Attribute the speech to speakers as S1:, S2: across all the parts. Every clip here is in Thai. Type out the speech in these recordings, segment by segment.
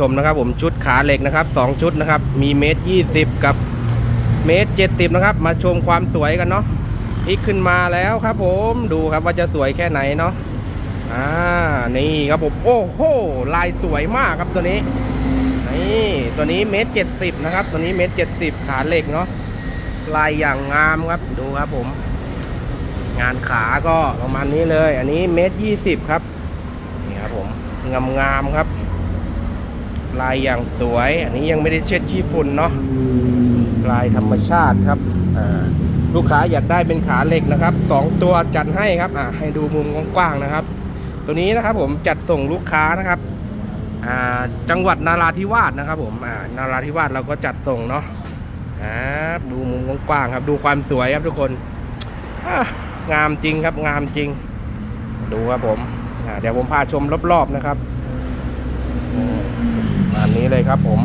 S1: ชมนะครับ ผมชุดขาเหล็กนะครับสองชุดนะครับ มีเมตรยี่สิบกับเมตรเจ็ดสิบนะครับ มาชมความสวยกันเนาะพลิกขึ้นมาแล้วครับ ผมดูครับว่าจะสวยแค่ไหนเนาะอ่านี่ครับผมโอ้โหลายสวยมากครับตัวนี้นี่ตัวนี้เมตรเจ็ดสิบนะครับ ตัวนี้เมตรเจ็ดสิบขาเหล็กเนาะลายอย่างงามครับดูครับผม งานขาก็ประมาณนี้เลย อันนี้เมตรยี่สิบครับนี่ครับผมงามงามๆครับ ลายอย่างสวย อันนี้ยังไม่ได้เช็ดขี้ฝุ่นเนาะลายธรรมชาติครับลูกค้าอยากได้เป็นขาเหล็กนะครับสองตัวจัดให้ครับอ่าให้ดูมุมกว้างๆนะครับ ตัวนี้นะครับผมจัดส่งลูกค้านะครับอ่าจังหวัดนาราธิวาสนะครับ ผมอ่านาราธิวาสเราก็จัดส่งเนาะอ่าดูมุมกว้างๆครับ ดูความสวยครับทุกคนงามจริงครับงามจริง ดูครับผมเดี๋ยวผมพาชมรอบๆนะครับ นนี้เลยครับผม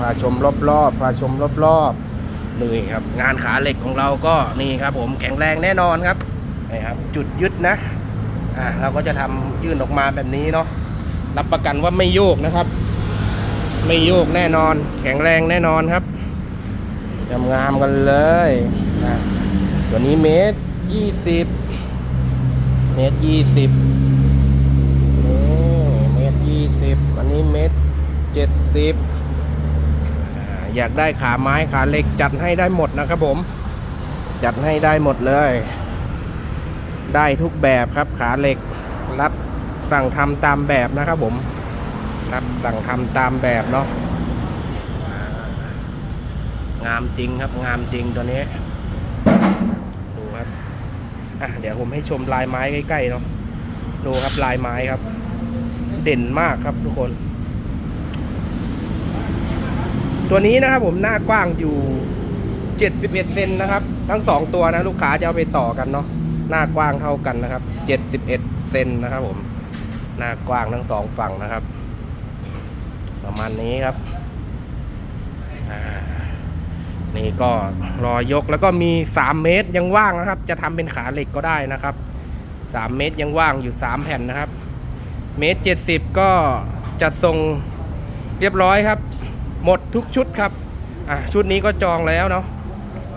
S1: พาชมรอบๆพาชมรอบๆนี่ครับ งานขาเหล็กของเราก็นี่ครับ ผมแข็งแรงแน่นอนครับนี่ครับ จุดยึดนะอ่าเราก็จะทำยื่นออกมาแบบนี้เนาะรับประกันว่าไม่โยกนะครับ ไม่โยกแน่นอน แข็งแรงแน่นอนครับงามๆกันเลยตัวนี้เมตรยี่สิบเมตรยี่สิบ สิบอันนี้เมตรเจ็ดสิบอยากได้ขาไม้ขาเหล็กจัดให้ได้หมดนะครับผม จัดให้ได้หมดเลย ได้ทุกแบบครับขาเหล็กรับสั่งทำตามแบบนะครับผม รับสั่งทำตามแบบเนาะงามจริงครับงามจริงตัวนี้ดูครับอะเดี๋ยวผมให้ชมลายไม้ใกล้ๆเนาะดูครับลายไม้ครับ เด่นมากครับทุกคน ตัวนี้นะครับผมหน้ากว้างอยู่ 71เซนนะครับ ทั้งสองตัวนะลูกค้าจะเอาไปต่อกันเนาะหน้ากว้างเท่ากันนะครับ 71เซนนะครับผมหน้ากว้างทั้งสองฝั่งนะครับ ประมาณนี้ครับนี่ก็รอยกแล้วก็มี 3 เมตรยังว่างนะครับ จะทำเป็นขาเหล็กก็ได้นะครับ 3 เมตรยังว่างอยู่ 3 แผ่นนะครับ เมตรเจ็ดสิบก็จัดส่งเรียบร้อยครับ หมดทุกชุดครับอะชุดนี้ก็จองแล้วเนาะ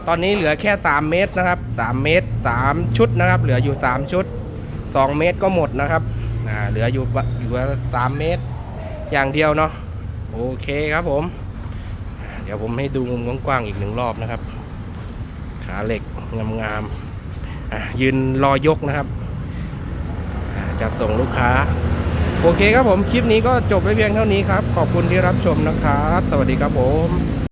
S1: ตอนนี้เหลือแค่ 3 เมตรนะครับ 3 เมตร 3 ชุดนะครับ เหลืออยู่ 3 ชุด 2 เมตรก็หมดนะครับอ่าเหลืออยู่อยู่สามเมตร อย่างเดียวเนาะโอเคครับผม เดี๋ยวผมให้ดูมุมกว้างๆอีกหนึ่งรอบนะครับ ขาเหล็กงามๆอะยืนรอยกนะครับจัดส่งลูกค้า โอเคครับผม คลิปนี้ก็จบไปเพียงเท่านี้ครับ ขอบคุณที่รับชมนะครับ สวัสดีครับผม